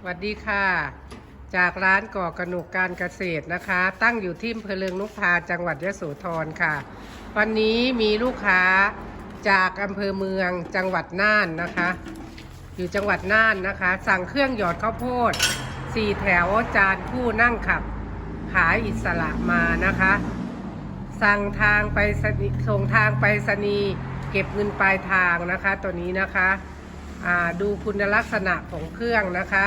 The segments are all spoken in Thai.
สวัสดีค่ะ จากร้านก่อกระหนกการเกษตรนะคะ ตั้งอยู่ที่อำเภอเลืองนุกพาจังหวัดยโสธรค่ะ วันนี้มีลูกค้าจากอำเภอเมืองจังหวัดน่านนะคะ อยู่จังหวัดน่านนะคะ สั่งเครื่องหยอดข้าวโพดสี่แถวจานคู่นั่งขับขายอิสระมานะคะ สั่งทางไปส่งทางไปสนีเก็บเงินปลายทางนะคะ ตัวนี้นะคะ ดูคุณลักษณะของเครื่องนะคะ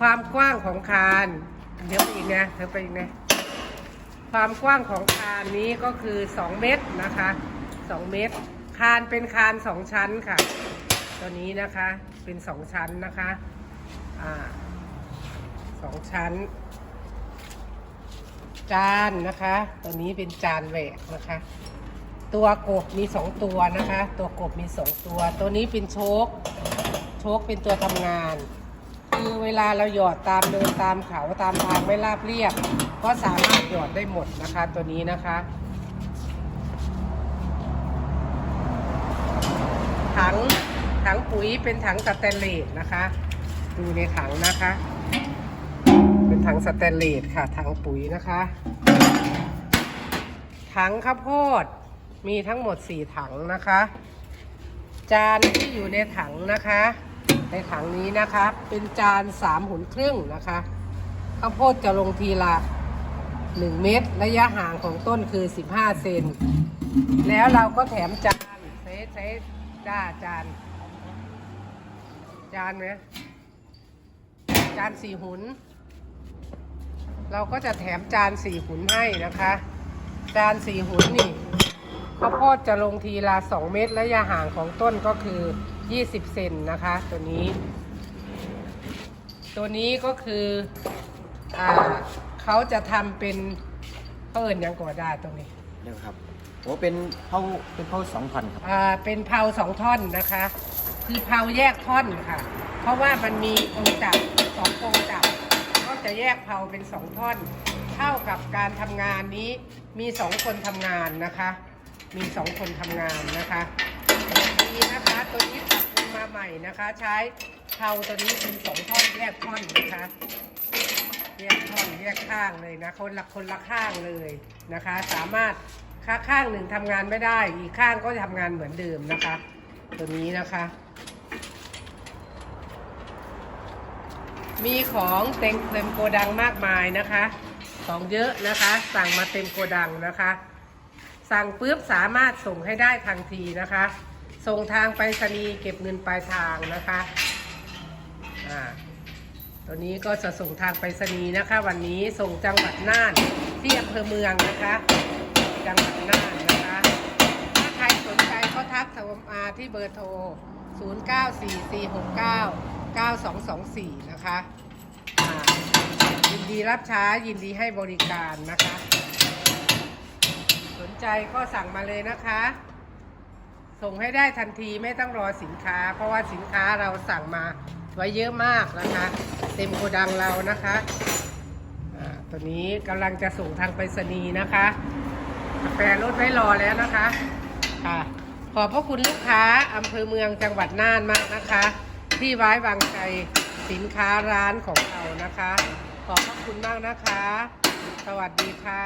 ความกว้างของคานเดี๋ยวไปอีกนะเธอไปอีกนะความกว้างของคานนี้ก็คือ 2 เมตรนะคะ 2 เมตร คานเป็นคานสองชั้นค่ะ ตัวนี้นะคะเป็นสองชั้นนะคะอ่าสองชั้น จานนะคะ ตัวนี้เป็นจานแหวกนะคะ ตัวกบมีสองตัวนะคะ ตัวกบมีสองตัว ตัวนี้เป็นโชคโชคเป็นตัวทำงาน คือเวลาเราหยอดตามเดินตามเขาตามทางไม่ราบเรียบ ก็สามารถหยอดได้หมดนะคะ ตัวนี้นะคะถังถังปุ๋ยเป็นถังสแตนเลสนะคะ ดูในถังนะคะ เป็นถังสแตนเลสค่ะถังปุ๋ยนะคะถังข้าวโพด มีทั้งหมด 4 ถังนะคะ จานที่อยู่ในถังนะคะ ในถังนี้นะคะ เป็นจาน3หุนครึ่งนะคะข้าวโพดจะลงทีละ1 เม็ดระยะห่างของต้นคือ 15 เซน แล้วเราก็แถมจานเซตเซตจ้าจาน จานไหมจานสี่หุน เราก็จะแถมจานสี่หุนให้นะคะ จานสี่หุนนี่ ข้าวโพดจะลงทีละสองเมตรระยะห่างของต้นก็คือ 20 เซนนะคะ ตัวนี้ ตัวนี้ก็คืออ่าเขาจะทำเป็นเขาเอิญยังก่อได้ตรงนี้เดี๋ยวครับโอ้เป็นเผาเป็นเผาสองพันครับอ่าเป็นเผาสองท่อนนะคะ คือเผาแยกท่อนค่ะ เพราะว่ามันมีองค์จับสององค์จับก็จะแยกเผาเป็นสองท่อน เท่ากับการทำงานนี้มีสองคนทำงานนะคะ มีสองคนทำงานนะคะดีนะคะตัวนี้ปรับปรุงมาใหม่นะคะ ใช้เผาตัวนี้เป็นสองท่อนแยกท่อนนะคะแยกท่อนแยกข้างเลยนะคนละคนละข้างเลยนะคะ สามารถข้าข้างหนึ่งทำงานไม่ได้ อีกข้างก็ทำงานเหมือนเดิมนะคะ ตัวนี้นะคะ มีของเต็มเต็มโกดังมากมายนะคะ ของเยอะนะคะ สั่งมาเต็มโกดังนะคะ สั่งปุ๊บสามารถส่งให้ได้ทันทีนะคะ ส่งทางไปรษณีย์เก็บเงินปลายทางนะคะ อ่า ตัวนี้ก็จะส่งทางไปรษณีย์นะคะ วันนี้ส่งจังหวัดน่านที่อำเภอเมืองนะคะ จังหวัดน่านนะคะ ถ้าใครสนใจก็ทักสมมาที่เบอร์โทร 0944699224 นะคะ ยินดีรับช้ายินดีให้บริการนะคะ สนใจก็สั่งมาเลยนะคะ ส่งให้ได้ทันทีไม่ต้องรอสินค้า เพราะว่าสินค้าเราสั่งมาไว้เยอะมากนะคะ เต็มโกดังเรานะคะตัวนี้กำลังจะส่งทางไปรษณีย์นะคะกาแฟรถไว้รอแล้วนะคะค่ะขอบพระคุณลูกค้าอำเภอเมืองจังหวัดน่านมากนะคะ ที่ไว้วางใจสินค้าร้านของเรานะคะ ขอบพระคุณมากนะคะ สวัสดีค่ะ